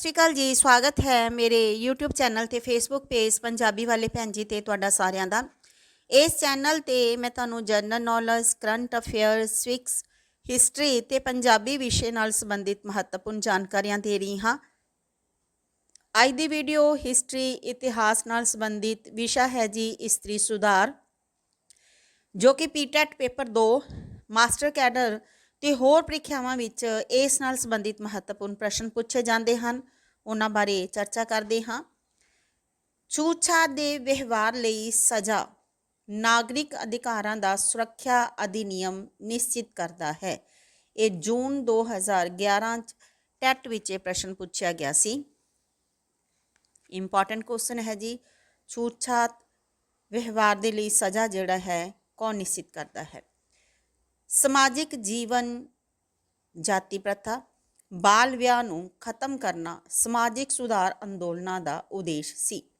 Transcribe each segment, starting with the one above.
ਸਤਿ ਸ਼੍ਰੀ ਅਕਾਲ ਜੀ, ਸਵਾਗਤ ਹੈ ਮੇਰੇ YouTube ਚੈਨਲ ਤੇ Facebook ਪੇਜ ਪੰਜਾਬੀ ਵਾਲੇ ਭੈਣ ਜੀ ਤੇ ਤੁਹਾਡਾ ਸਾਰਿਆਂ ਦਾ। ਇਸ ਚੈਨਲ ਤੇ ਮੈਂ ਤੁਹਾਨੂੰ ਜਨਰਲ ਨੌਲੇਜ ਕਰੰਟ ਅਫੇਅਰਸ ਸਵਿਕਸ ਹਿਸਟਰੀ ਤੇ ਪੰਜਾਬੀ ਵਿਸ਼ੇ ਨਾਲ ਸੰਬੰਧਿਤ ਮਹੱਤਵਪੂਰਨ ਜਾਣਕਾਰੀਆਂ ਦੇ ਰਹੀ ਹਾਂ। ਅੱਜ ਦੀ ਵੀਡੀਓ ਹਿਸਟਰੀ ਇਤਿਹਾਸ ਨਾਲ ਸੰਬੰਧਿਤ ਵਿਸ਼ਾ ਹੈ ਜੀ ਇਸਤਰੀ ਸੁਧਾਰ, ਜੋ ਕਿ ਪੀਟੈਟ ਪੇਪਰ 2 ਮਾਸਟਰ ਕੈਡਰ ਤੇ ਹੋਰ ਪ੍ਰੀਖਿਆਵਾਂ ਵਿੱਚ ਇਸ ਨਾਲ ਸੰਬੰਧਿਤ ਮਹੱਤਵਪੂਰਨ ਪ੍ਰਸ਼ਨ ਪੁੱਛੇ ਜਾਂਦੇ ਹਨ। ਉਹਨਾਂ ਬਾਰੇ ਚਰਚਾ ਕਰਦੇ ਹਾਂ। ਛੂਤਛਾਤ ਦੇ ਵਿਵਹਾਰ ਲਈ ਸਜ਼ਾ ਨਾਗਰਿਕ ਅਧਿਕਾਰਾਂ ਦਾ ਸੁਰੱਖਿਆ ਅਧਿਨਿਯਮ ਨਿਸ਼ਚਿਤ ਕਰਦਾ ਹੈ। ਇਹ ਜੂਨ 2011 ਚ ਟੈਟ ਵਿੱਚ ਇਹ ਪ੍ਰਸ਼ਨ ਪੁੱਛਿਆ ਗਿਆ ਸੀ। ਇੰਪੋਰਟੈਂਟ ਕੁਐਸਚਨ ਹੈ ਜੀ। ਛੂਤਛਾਤ ਵਿਵਹਾਰ ਦੇ ਲਈ ਸਜ਼ਾ ਜਿਹੜਾ ਹੈ, ਕੌਣ ਨਿਸ਼ਚਿਤ ਕਰਦਾ ਹੈ? ਸਮਾਜਿਕ ਜੀਵਨ ਜਾਤੀ ਪ੍ਰਥਾ, ਬਾਲ ਵਿਆਹ ਨੂੰ ਖਤਮ ਕਰਨਾ ਸਮਾਜਿਕ ਸੁਧਾਰ ਅੰਦੋਲਨਾਂ ਦਾ ਉਦੇਸ਼ ਸੀ।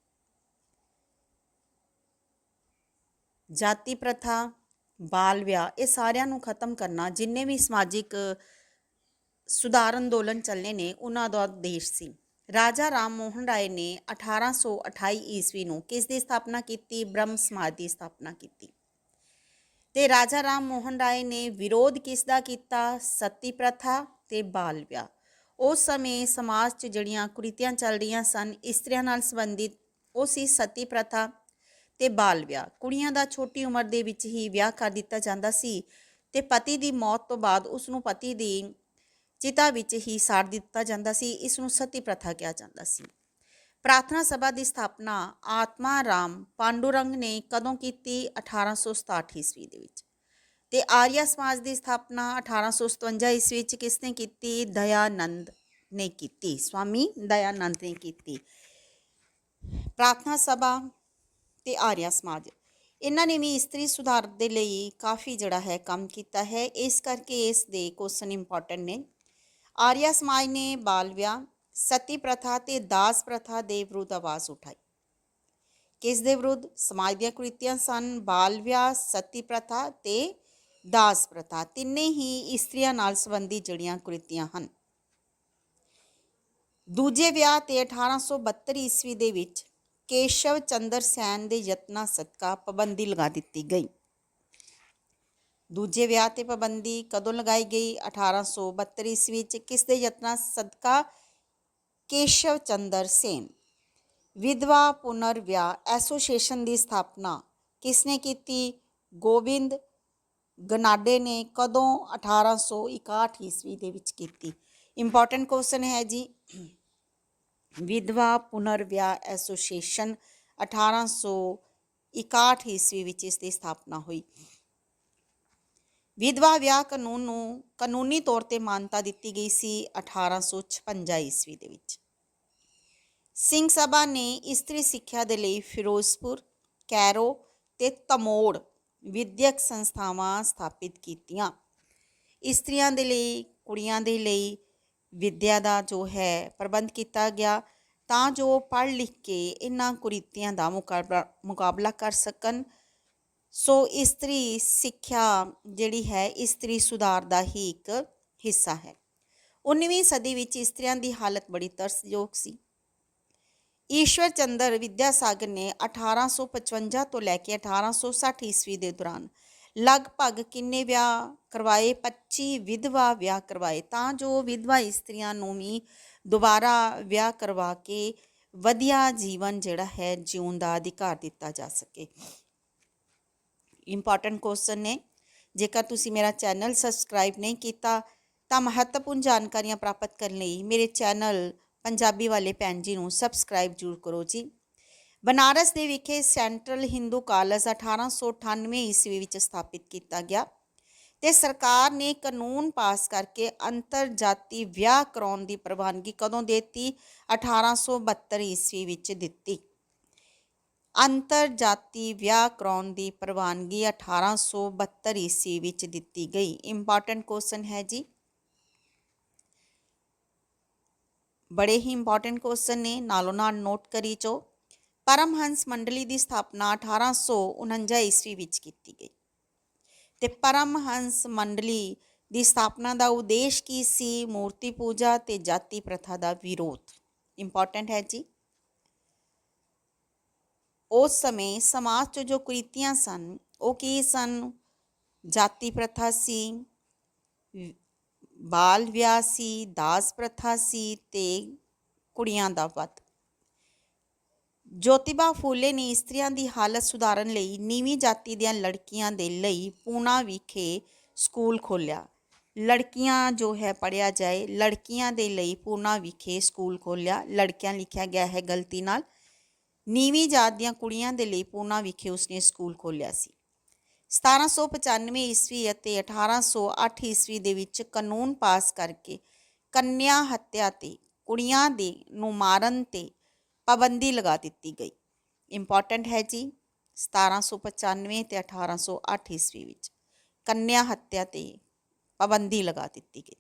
ਜਾਤੀ ਪ੍ਰਥਾ, ਬਾਲ ਵਿਆਹ ਇਹ ਸਾਰਿਆਂ ਨੂੰ ਖਤਮ ਕਰਨਾ, ਜਿੰਨੇ ਵੀ ਸਮਾਜਿਕ ਸੁਧਾਰ ਅੰਦੋਲਨ ਚੱਲੇ ਨੇ, ਉਹਨਾਂ ਦਾ ਉਦੇਸ਼ ਸੀ। ਰਾਜਾ ਰਾਮ ਮੋਹਨ ਰਾਏ ਨੇ 1828 ਈਸਵੀ ਨੂੰ ਕਿਸ ਦੀ ਸਥਾਪਨਾ ਕੀਤੀ? ਬ੍ਰਹਮ ਸਮਾਜ ਦੀ ਸਥਾਪਨਾ ਕੀਤੀ। ਤੇ ਰਾਜਾ ਰਾਮ ਮੋਹਨ ਰਾਏ ਨੇ ਵਿਰੋਧ ਕਿਸ ਦਾ ਕੀਤਾ? ਸਤੀ ਪ੍ਰਥਾ ਤੇ ਬਾਲ ਵਿਆਹ। ਉਸ ਸਮੇਂ ਸਮਾਜ 'ਚ ਜਿਹੜੀਆਂ ਕੁਰੀਤੀਆਂ ਚੱਲ ਰਹੀਆਂ ਸਨ ਇਸਤਰੀਆਂ ਨਾਲ ਸੰਬੰਧਿਤ ਉਹ ਸੀ ਸਤੀ ਪ੍ਰਥਾ ਤੇ ਬਾਲ ਵਿਆਹ। ਕੁੜੀਆਂ ਦਾ ਛੋਟੀ ਉਮਰ ਦੇ ਵਿੱਚ ਹੀ ਵਿਆਹ ਕਰ ਦਿੱਤਾ ਜਾਂਦਾ ਸੀ ਤੇ ਪਤੀ ਦੀ ਮੌਤ ਤੋਂ ਬਾਅਦ ਉਸ ਨੂੰ ਪਤੀ ਦੀ ਚਿਤਾ ਵਿੱਚ ਹੀ ਸਾੜ ਦਿੱਤਾ ਜਾਂਦਾ ਸੀ। ਇਸ ਨੂੰ ਸਤੀ ਪ੍ਰਥਾ ਕਿਹਾ ਜਾਂਦਾ ਸੀ। ਪ੍ਰਾਰਥਨਾ ਸਭਾ ਦੀ ਸਥਾਪਨਾ ਆਤਮਾ ਰਾਮ ਪਾਂਡੂਰੰਗ ਨੇ ਕਦੋਂ ਕੀਤੀ? 1867 ਈਸਵੀ ਦੇ ਵਿੱਚ। ਤੇ ਆਰੀਆ ਸਮਾਜ ਦੀ ਸਥਾਪਨਾ 1857 ਈਸਵੀ ਵਿੱਚ ਕਿਸਨੇ ਕੀਤੀ? ਦਇਆਨੰਦ ਨੇ ਕੀਤੀ। ਸਵਾਮੀ ਦਇਆਨੰਦ ਨੇ ਕੀਤੀ। ਪ੍ਰਾਰਥਨਾ ਸਭਾ ਤੇ ਆਰੀਆ ਸਮਾਜ। ਇਹਨਾਂ ਨੇ ਵੀ ਇਸਤਰੀ ਸੁਧਾਰ ਦੇ ਲਈ ਕਾਫੀ ਜਿਹੜਾ ਹੈ ਕੰਮ ਕੀਤਾ ਹੈ। ਇਸ ਕਰਕੇ ਇਸ ਦੇ ਕੁਐਸਚਨ ਇੰਪੋਰਟੈਂਟ ਨੇ। ਆਰੀਆ ਸਮਾਜ ਨੇ ਬਾਲ ਵਿਆਹ ਸਤੀ ਪ੍ਰਥਾ ਤੇ ਦਾਸ ਪ੍ਰਥਾ ਦੇ ਵਿਰੁੱਧ ਆਵਾਜ਼ ਉਠਾਈ। ਕਿਸ ਦੇ ਵਿਰੁੱਧ? ਸਮਾਜ ਦੀਆਂ ਕੁਰੀਤੀਆਂ ਸਨ, ਬਾਲ ਵਿਆਹ, ਸਤੀ ਪ੍ਰਥਾ ਤੇ ਦਾਸ ਪ੍ਰਥਾ। ਤਿੰਨੇ ਹੀ ਇਸਤਰੀਆਂ ਨਾਲ ਸੰਬੰਧੀ ਜੜੀਆਂ ਕੁਰੀਤੀਆਂ ਹਨ। ਦੂਜੇ ਵਿਆਹ ਤੇ 1872 ਈਸਵੀ ਦੇ ਵਿੱਚ ਕੇਸ਼ਵ ਚੰਦਰ ਸੈਨ ਦੇ ਯਤਨਾਂ ਸਦਕਾ ਪਾਬੰਦੀ ਲਗਾ ਦਿੱਤੀ ਗਈ। ਦੂਜੇ ਵਿਆਹ ਤੇ ਪਾਬੰਦੀ ਕਦੋਂ ਲਗਾਈ ਗਈ? 1872 ਈਸਵੀ ਵਿੱਚ ਕਿਸ ਦੇ ਯਤਨਾਂ ਸਦਕਾ ਕੇਸ਼ਵ ਚੰਦਰ ਸੇਨ। ਵਿਧਵਾ ਪੁਨਰ ਵਿਆਹ ਐਸੋਸੀਏਸ਼ਨ ਦੀ ਸਥਾਪਨਾ ਕਿਸਨੇ ਕੀਤੀ? ਗੋਬਿੰਦ ਗਨਾਡੇ ਨੇ ਕਦੋਂ 1861 ਈਸਵੀ ਦੇ ਵਿੱਚ ਕੀਤੀ? ਇੰਪੋਰਟੈਂਟ ਕੁਐਸਚਨ ਹੈ ਜੀ। ਵਿਧਵਾ ਪੁਨਰ ਵਿਆਹ ਐਸੋਸੀਏਸ਼ਨ 1861 ਈਸਵੀ ਵਿੱਚ ਇਸ ਦੀ ਸਥਾਪਨਾ ਹੋਈ। ਵਿਧਵਾ ਵਿਆਹ ਕਾਨੂੰਨ ਨੂੰ ਕਾਨੂੰਨੀ ਤੌਰ ਤੇ ਮਾਨਤਾ ਦਿੱਤੀ ਗਈ ਸੀ 1856 ਈਸਵੀ ਦੇ ਵਿੱਚ। ਸਿੰਘ ਸਭਾ ਨੇ ਇਸਤਰੀ ਸਿੱਖਿਆ ਦੇ ਲਈ ਫਿਰੋਜ਼ਪੁਰ, ਕੈਰੋ ਤੇ ਤਮੋੜ ਵਿਦਿਅਕ ਸੰਸਥਾਵਾਂ ਸਥਾਪਿਤ ਕੀਤੀਆਂ। ਇਸਤਰੀਆਂ ਦੇ ਲਈ, ਕੁੜੀਆਂ ਦੇ ਲਈ ਵਿਦਿਆ ਦਾ ਜੋ ਹੈ ਪ੍ਰਬੰਧ ਕੀਤਾ ਗਿਆ, ਤਾਂ ਜੋ ਪੜ੍ਹ ਲਿਖ ਕੇ ਇਹਨਾਂ ਕੁਰੀਤੀਆਂ ਦਾ ਮੁਕਾਬਲਾ ਮੁਕਾਬਲਾ ਕਰ ਸਕਣ। ਸੋ ਇਸਤਰੀ ਸਿੱਖਿਆ ਜਿਹੜੀ ਹੈ, ਇਸਤਰੀ ਸੁਧਾਰ ਦਾ ਹੀ ਇੱਕ ਹਿੱਸਾ ਹੈ। 19ਵੀਂ ਸਦੀ ਵਿੱਚ ਇਸਤਰੀਆਂ ਦੀ ਹਾਲਤ ਬੜੀ ਤਰਸਯੋਗ ਸੀ। ਈਸ਼ਵਰ ਚੰਦਰ ਵਿਦਿਆਸਾਗਰ ਨੇ 1855 ਤੋਂ ਲੈ ਕੇ 1860 ਈਸਵੀ ਦੇ ਦੌਰਾਨ ਲਗਭਗ ਕਿੰਨੇ ਵਿਆਹ ਕਰਵਾਏ? 25 ਵਿਧਵਾ ਵਿਆਹ ਕਰਵਾਏ। ਤਾਂ ਜੋ ਵਿਧਵਾ ਇਸਤਰੀਆਂ ਨੂੰ ਵੀ ਦੁਬਾਰਾ ਵਿਆਹ ਕਰਵਾ ਕੇ ਵਧੀਆ ਜੀਵਨ ਜਿਹੜਾ ਹੈ ਜਿਉਣ ਦਾ ਅਧਿਕਾਰ ਦਿੱਤਾ ਜਾ ਸਕੇ। ਇੰਪੋਰਟੈਂਟ ਕੁਐਸਚਨ ਨੇ। ਜੇਕਰ ਤੁਸੀਂ ਮੇਰਾ ਚੈਨਲ ਸਬਸਕ੍ਰਾਈਬ ਨਹੀਂ ਕੀਤਾ, ਤਾਂ ਮਹੱਤਵਪੂਰਨ ਜਾਣਕਾਰੀਆਂ ਪ੍ਰਾਪਤ ਕਰਨ ਲਈ ਮੇਰੇ ਚੈਨਲ ਪੰਜਾਬੀ ਵਾਲੇ ਭੈਣ ਜੀ ਨੂੰ ਸਬਸਕ੍ਰਾਈਬ ਜ਼ਰੂਰ ਕਰੋ ਜੀ। ਬਨਾਰਸ ਦੇ ਵਿਖੇ ਸੈਂਟਰਲ ਹਿੰਦੂ ਕਾਲਜ 1898 ਈਸਵੀ ਵਿੱਚ ਸਥਾਪਿਤ ਕੀਤਾ ਗਿਆ ਤੇ ਸਰਕਾਰ ਨੇ ਕਾਨੂੰਨ ਪਾਸ ਕਰਕੇ ਅੰਤਰ ਜਾਤੀ ਵਿਆਹ ਕਰਾਉਣ ਦੀ ਪ੍ਰਵਾਨਗੀ ਕਦੋਂ ਦਿੱਤੀ? 1872 ਈਸਵੀ ਵਿੱਚ ਦਿੱਤੀ। ਅੰਤਰਜਾਤੀ ਵਿਆਹ ਕਰਾਉਣ ਦੀ ਪ੍ਰਵਾਨਗੀ 1872 ਈਸਵੀ ਵਿੱਚ ਦਿੱਤੀ ਗਈ। ਇੰਪੋਰਟੈਂਟ ਕੁਐਸਚਨ ਹੈ ਜੀ। ਬੜੇ ਹੀ ਇੰਪੋਰਟੈਂਟ ਕੁਐਸਚਨ ਨੇ, ਨਾਲੋਂ ਨਾਲ ਨੋਟ ਕਰੀ ਚੋ ਪਰਮਹੰਸ ਮੰਡਲੀ ਦੀ ਸਥਾਪਨਾ 1849 ਈਸਵੀ ਵਿੱਚ ਕੀਤੀ ਗਈ। ਤੇ ਪਰਮਹੰਸ ਮੰਡਲੀ ਦੀ ਸਥਾਪਨਾ ਦਾ ਉਦੇਸ਼ ਕੀ ਸੀ? ਮੂਰਤੀ ਪੂਜਾ ਤੇ ਜਾਤੀ ਪ੍ਰਥਾ ਦਾ ਵਿਰੋਧ। ਇੰਪੋਰਟੈਂਟ ਹੈ ਜੀ। ਉਸ ਸਮੇਂ ਸਮਾਜ 'ਚ ਜੋ ਕੁਰੀਤੀਆਂ ਸਨ, ਉਹ ਕੀ ਸਨ? ਜਾਤੀ ਪ੍ਰਥਾ ਸੀ, ਬਾਲ ਵਿਆਹ ਸੀ, ਦਾਸ ਪ੍ਰਥਾ ਸੀ ਤੇ ਕੁੜੀਆਂ ਦਾ ਵੱਧ। ਜੋਤੀਬਾ ਫੂਲੇ ਨੇ ਇਸਤਰੀਆਂ ਦੀ ਹਾਲਤ ਸੁਧਾਰਨ ਲਈ ਨੀਵੀਂ ਜਾਤੀ ਦੀਆਂ ਲੜਕੀਆਂ ਦੇ ਲਈ ਪੂਨਾ ਵਿਖੇ ਸਕੂਲ ਖੋਲ੍ਹਿਆ। ਲੜਕੀਆਂ ਜੋ ਹੈ ਪੜਿਆ ਜਾਏ, ਲੜਕੀਆਂ ਦੇ ਲਈ ਪੂਨਾ ਵਿਖੇ ਸਕੂਲ ਖੋਲ੍ਹਿਆ। ਲੜਕਿਆਂ ਲਿਖਿਆ ਗਿਆ ਹੈ ਗਲਤੀ ਨਾਲ। ਨੀਵੀਂ ਜਾਤ ਦੀਆਂ ਕੁੜੀਆਂ ਦੇ ਲਈ ਪੂਨਾ ਵਿਖੇ ਉਸਨੇ ਸਕੂਲ ਖੋਲ੍ਹਿਆ ਸੀ। 1795 ਈਸਵੀ ਅਤੇ 1808 ਈਸਵੀ ਦੇ ਵਿੱਚ ਕਾਨੂੰਨ ਪਾਸ ਕਰਕੇ ਕੰਨਿਆ ਹੱਤਿਆ ਤੇ ਕੁੜੀਆਂ ਦੇ ਨੂੰ ਮਾਰਨ ਤੇ ਪਾਬੰਦੀ ਲਗਾ ਦਿੱਤੀ ਗਈ। ਇੰਪੋਰਟੈਂਟ ਹੈ ਜੀ 1795 ਤੇ 1808 ਈਸਵੀ ਵਿੱਚ ਕੰਨਿਆ ਹੱਤਿਆ ਤੇ ਪਾਬੰਦੀ ਲਗਾ ਦਿੱਤੀ ਗਈ।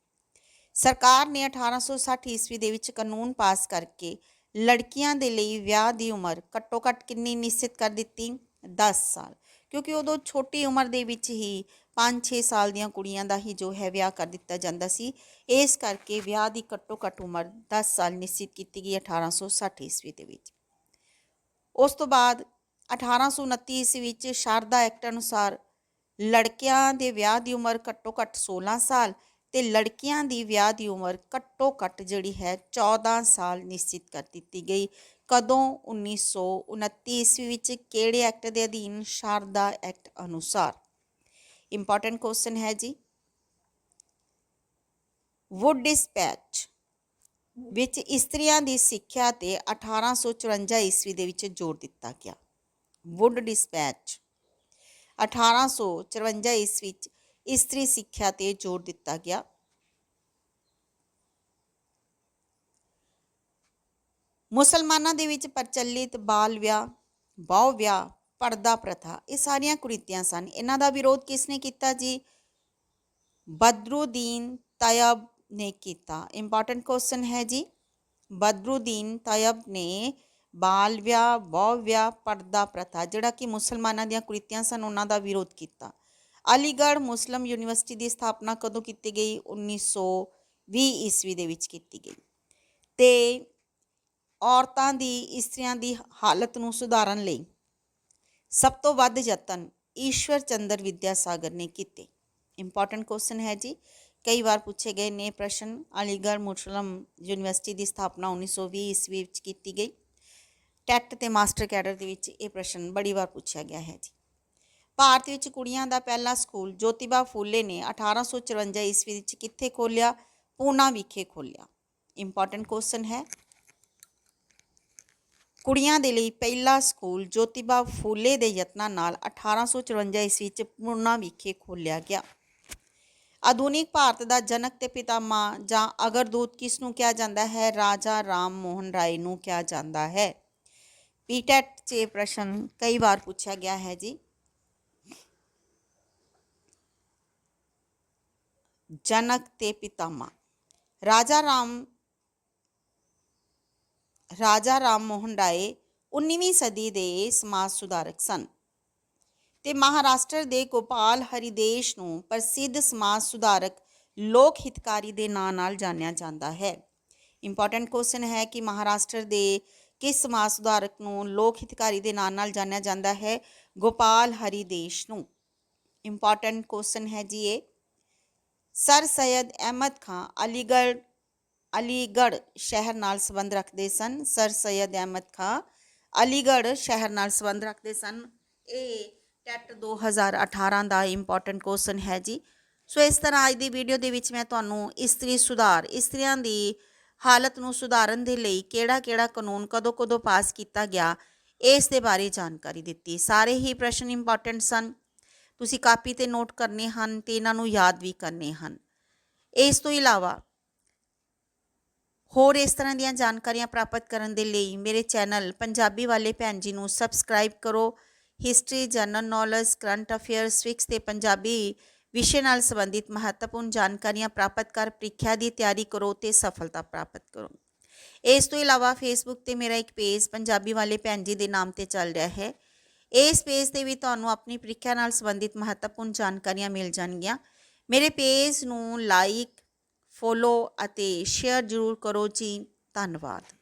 ਸਰਕਾਰ ਨੇ 1860 ਈਸਵੀ ਦੇ ਵਿੱਚ ਕਾਨੂੰਨ ਪਾਸ ਕਰਕੇ ਲੜਕੀਆਂ ਦੇ ਲਈ ਵਿਆਹ ਦੀ ਉਮਰ ਘੱਟੋ ਘੱਟ ਕਿੰਨੀ ਨਿਸ਼ਚਿਤ ਕਰ ਦਿੱਤੀ? 10 ਸਾਲ। ਕਿਉਂਕਿ ਉਦੋਂ ਛੋਟੀ ਉਮਰ ਦੇ ਵਿੱਚ ਹੀ 5-6 ਸਾਲ ਦੀਆਂ ਕੁੜੀਆਂ ਦਾ ਹੀ ਜੋ ਹੈ ਵਿਆਹ ਕਰ ਦਿੱਤਾ ਜਾਂਦਾ ਸੀ। ਇਸ ਕਰਕੇ ਵਿਆਹ ਦੀ ਘੱਟੋ ਘੱਟ ਉਮਰ 10 ਸਾਲ ਨਿਸ਼ਚਿਤ ਕੀਤੀ ਗਈ 1860 ਈਸਵੀ ਦੇ ਵਿੱਚ। ਉਸ ਤੋਂ ਬਾਅਦ 1829 ਈਸਵੀ ਵਿੱਚ ਸ਼ਾਰਦਾ ਐਕਟ ਅਨੁਸਾਰ ਲੜਕਿਆਂ ਦੇ ਵਿਆਹ ਦੀ ਉਮਰ ਘੱਟੋ ਘੱਟ 16 ਸਾਲ ਤੇ ਲੜਕੀਆਂ ਦੀ ਵਿਆਹ ਦੀ ਉਮਰ ਘੱਟੋ ਘੱਟ ਜਿਹੜੀ ਹੈ 14 ਸਾਲ ਨਿਸ਼ਚਿਤ ਕਰ ਦਿੱਤੀ ਗਈ। ਕਦੋਂ? 1929 ਈਸਵੀ ਵਿੱਚ ਕਿਹੜੇ ਐਕਟ ਦੇ ਅਧੀਨ ਸ਼ਾਰਦਾ ਐਕਟ ਅਨੁਸਾਰ? ਇੰਪੋਰਟੈਂਟ ਕੁਐਸਚਨ ਹੈ ਜੀ। ਵੁੱਡ ਡਿਸਪੈਚ ਵਿੱਚ ਇਸਤਰੀਆਂ ਦੀ ਸਿੱਖਿਆ ਤੇ 1854 ਈਸਵੀ ਦੇ ਵਿੱਚ ਜ਼ੋਰ ਦਿੱਤਾ ਗਿਆ। ਵੁੱਡ ਡਿਸਪੈਚ 1854 ਈਸਵੀ ਵਿੱਚ ਇਸਤਰੀ ਸਿੱਖਿਆ ਤੇ ਜ਼ੋਰ ਦਿੱਤਾ ਗਿਆ। ਮੁਸਲਮਾਨਾਂ ਦੇ ਵਿੱਚ ਪ੍ਰਚਲਿਤ ਬਾਲ ਵਿਆਹ, ਬਹੁ ਵਿਆਹ, ਪਰਦਾ ਪ੍ਰਥਾ ਇਹ ਸਾਰੀਆਂ ਕੁਰੀਤੀਆਂ ਸਨ। ਇਹਨਾਂ ਦਾ ਵਿਰੋਧ ਕਿਸ ਨੇ ਕੀਤਾ ਜੀ? ਬਦਰੁਦੀਨ ਤਯਬ ਨੇ ਕੀਤਾ। ਇੰਪੋਰਟੈਂਟ ਕੁਐਸਚਨ ਹੈ ਜੀ। ਬਦਰੁਦੀਨ ਤਯਬ ਨੇ ਬਾਲ ਵਿਆਹ, ਬਹੁ ਵਿਆਹ, ਪਰਦਾ ਪ੍ਰਥਾ ਜਿਹੜਾ ਕਿ ਮੁਸਲਮਾਨਾਂ ਦੀਆਂ ਕੁਰੀਤੀਆਂ ਸਨ, ਉਹਨਾਂ ਦਾ ਵਿਰੋਧ ਕੀਤਾ। ਅਲੀਗੜ੍ਹ ਮੁਸਲਿਮ ਯੂਨੀਵਰਸਿਟੀ ਦੀ ਸਥਾਪਨਾ ਕਦੋਂ ਕੀਤੀ ਗਈ? 1920 ਈਸਵੀ ਦੇ ਵਿੱਚ ਕੀਤੀ ਗਈ। ਤੇ ਔਰਤਾਂ ਦੀ, ਇਸਤਰੀਆਂ ਦੀ ਹਾਲਤ ਨੂੰ ਸੁਧਾਰਨ ਲਈ ਸਭ ਤੋਂ ਵੱਧ ਯਤਨ ਈਸ਼ਵਰ ਚੰਦਰ ਵਿਦਿਆਸਾਗਰ ਨੇ ਕੀਤੇ। ਇੰਪੋਰਟੈਂਟ ਕੁਐਸਚਨ ਹੈ ਜੀ। ਕਈ ਵਾਰ ਪੁੱਛੇ ਗਏ ਨੇ ਪ੍ਰਸ਼ਨ, ਅਲੀਗੜ੍ਹ ਮੁਸਲਿਮ ਯੂਨੀਵਰਸਿਟੀ ਦੀ ਸਥਾਪਨਾ 1920 ਈਸਵੀ ਵਿੱਚ ਕੀਤੀ ਗਈ। ਟੈਟ ਤੇ ਮਾਸਟਰ ਕੈਡਰ ਦੇ ਵਿੱਚ ਇਹ ਪ੍ਰਸ਼ਨ ਬੜੀ ਵਾਰ ਪੁੱਛਿਆ ਗਿਆ ਹੈ ਜੀ। ਭਾਰਤ ਵਿੱਚ ਕੁੜੀਆਂ ਦਾ ਪਹਿਲਾ ਸਕੂਲ ਜੋਤੀਬਾ ਫੂਲੇ ਨੇ 1854 ਈਸਵੀ ਵਿੱਚ ਕਿੱਥੇ ਖੋਲ੍ਹਿਆ? ਪੂਨਾ ਵਿਖੇ ਖੋਲ੍ਹਿਆ। ਇੰਪੋਰਟੈਂਟ ਕੁਐਸਚਨ ਹੈ। ਕੁੜੀਆਂ ਦੇ ਲਈ ਪਹਿਲਾ ਸਕੂਲ ਜੋਤੀਬਾ ਫੂਲੇ ਦੇ ਯਤਨਾਂ ਨਾਲ 1854 ਈਸਵੀ ਵਿੱਚ ਪੂਨਾ ਵਿਖੇ ਖੋਲ੍ਹਿਆ ਗਿਆ। ਆਧੁਨਿਕ ਭਾਰਤ ਦਾ ਜਨਕ ਤੇ ਪਿਤਾਮਾ ਜਾਂ ਅਗਰਦੂਤ ਕਿਸ ਨੂੰ ਕਿਹਾ ਜਾਂਦਾ ਹੈ? ਰਾਜਾ ਰਾਮ ਮੋਹਨ ਰਾਏ ਨੂੰ ਕਿਹਾ ਜਾਂਦਾ ਹੈ। ਪੀਟੈਟ 'ਚ ਪ੍ਰਸ਼ਨ ਕਈ ਵਾਰ ਪੁੱਛਿਆ ਗਿਆ ਹੈ ਜੀ। ਜਨਕ ਤੇ ਪਿਤਾਮਾ ਰਾਜਾ ਰਾਮ ਰਾਜਾ ਰਾਮ ਮੋਹਨ ਰਾਏ 19ਵੀਂ ਸਦੀ ਦੇ ਸਮਾਜ ਸੁਧਾਰਕ ਸਨ ਤੇ ਮਹਾਰਾਸ਼ਟਰ ਦੇ ਗੋਪਾਲ ਹਰੀਦੇਸ਼ ਨੂੰ ਪ੍ਰਸਿੱਧ ਸਮਾਜ ਸੁਧਾਰਕ ਲੋਕ ਹਿਤਕਾਰੀ ਦੇ ਨਾਂ ਨਾਲ ਜਾਣਿਆ ਜਾਂਦਾ ਹੈ। ਇੰਪੋਰਟੈਂਟ ਕੁਐਸਚਨ ਹੈ ਕਿ ਮਹਾਰਾਸ਼ਟਰ ਦੇ ਕਿਸ ਸਮਾਜ ਸੁਧਾਰਕ ਨੂੰ ਲੋਕ ਹਿਤਕਾਰੀ ਦੇ ਨਾਂ ਨਾਲ ਜਾਣਿਆ ਜਾਂਦਾ ਹੈ? ਗੋਪਾਲ ਹਰੀਦੇਸ਼ ਨੂੰ ਇੰਪੋਰਟੈਂਟ ਕੁਐਸਚਨ ਹੈ ਜੀ ਇਹ। ਸਰ ਸੈਦ ਅਹਿਮਦ ਖਾਨ ਅਲੀਗੜ੍ਹ ਅਲੀਗੜ੍ਹ ਸ਼ਹਿਰ ਨਾਲ ਸੰਬੰਧ ਰੱਖਦੇ ਸਨ। ਸਰ ਸੈਦ ਅਹਿਮਦ ਖਾਨ ਅਲੀਗੜ੍ਹ ਸ਼ਹਿਰ ਨਾਲ ਸੰਬੰਧ ਰੱਖਦੇ ਸਨ। ਇਹ ਟੈਟ 2018 ਦਾ ਇੰਪੋਰਟੈਂਟ ਕੁਐਸਚਨ ਹੈ ਜੀ। ਸੋ ਇਸ ਤਰ੍ਹਾਂ ਅੱਜ ਦੀ ਵੀਡੀਓ ਦੇ ਵਿੱਚ ਮੈਂ ਤੁਹਾਨੂੰ ਇਸਤਰੀ ਸੁਧਾਰ, ਇਸਤਰੀਆਂ ਦੀ ਹਾਲਤ ਨੂੰ ਸੁਧਾਰਨ ਦੇ ਲਈ ਕਿਹੜਾ-ਕਿਹੜਾ ਕਾਨੂੰਨ ਕਦੋਂ-ਕਦੋਂ ਪਾਸ ਕੀਤਾ ਗਿਆ, ਇਸ ਦੇ ਬਾਰੇ ਜਾਣਕਾਰੀ ਦਿੱਤੀ। ਸਾਰੇ ਹੀ ਪ੍ਰਸ਼ਨ ਇੰਪੋਰਟੈਂਟ ਸਨ। ਤੁਸੀਂ ਕਾਪੀ ਤੇ ਨੋਟ ਕਰਨੇ ਹਨ ਤੇ ਇਹਨਾਂ ਨੂੰ ਯਾਦ ਵੀ ਕਰਨੇ ਹਨ। ਇਸ ਤੋਂ ਇਲਾਵਾ ਹੋਰ ਇਸ ਤਰ੍ਹਾਂ ਦੀਆਂ ਜਾਣਕਾਰੀਆਂ ਪ੍ਰਾਪਤ ਕਰਨ ਦੇ ਲਈ ਮੇਰੇ ਚੈਨਲ ਪੰਜਾਬੀ ਵਾਲੇ ਭੈਣ ਜੀ ਨੂੰ ਸਬਸਕ੍ਰਾਈਬ ਕਰੋ। History general knowledge current affairs fix ਤੇ ਪੰਜਾਬੀ ਵਿਸ਼ੇ ਨਾਲ ਸੰਬੰਧਿਤ ਮਹੱਤਵਪੂਰਨ ਜਾਣਕਾਰੀਆਂ ਪ੍ਰਾਪਤ ਕਰ ਪ੍ਰੀਖਿਆ ਦੀ ਤਿਆਰੀ ਕਰੋ ਤੇ ਸਫਲਤਾ ਪ੍ਰਾਪਤ ਕਰੋ। ਇਸ ਤੋਂ ਇਲਾਵਾ ਫੇਸਬੁੱਕ ਤੇ ਮੇਰਾ ਇੱਕ ਪੇਜ ਪੰਜਾਬੀ ਵਾਲੇ ਭੈਣ ਜੀ ਦੇ ਨਾਮ ਤੇ ਚੱਲ ਰਿਹਾ ਹੈ। ਇਸ ਪੇਜ ਤੇ ਵੀ ਤੁਹਾਨੂੰ ਆਪਣੀ ਪ੍ਰੀਖਿਆ ਨਾਲ ਸੰਬੰਧਿਤ ਮਹੱਤਵਪੂਰਨ ਜਾਣਕਾਰੀਆਂ ਮਿਲ ਜਾਣਗੀਆਂ। ਮੇਰੇ ਪੇਜ ਨੂੰ ਲਾਈਕ ਫੋਲੋ ਅਤੇ ਸ਼ੇਅਰ ਜ਼ਰੂਰ ਕਰੋ ਜੀ। ਧੰਨਵਾਦ।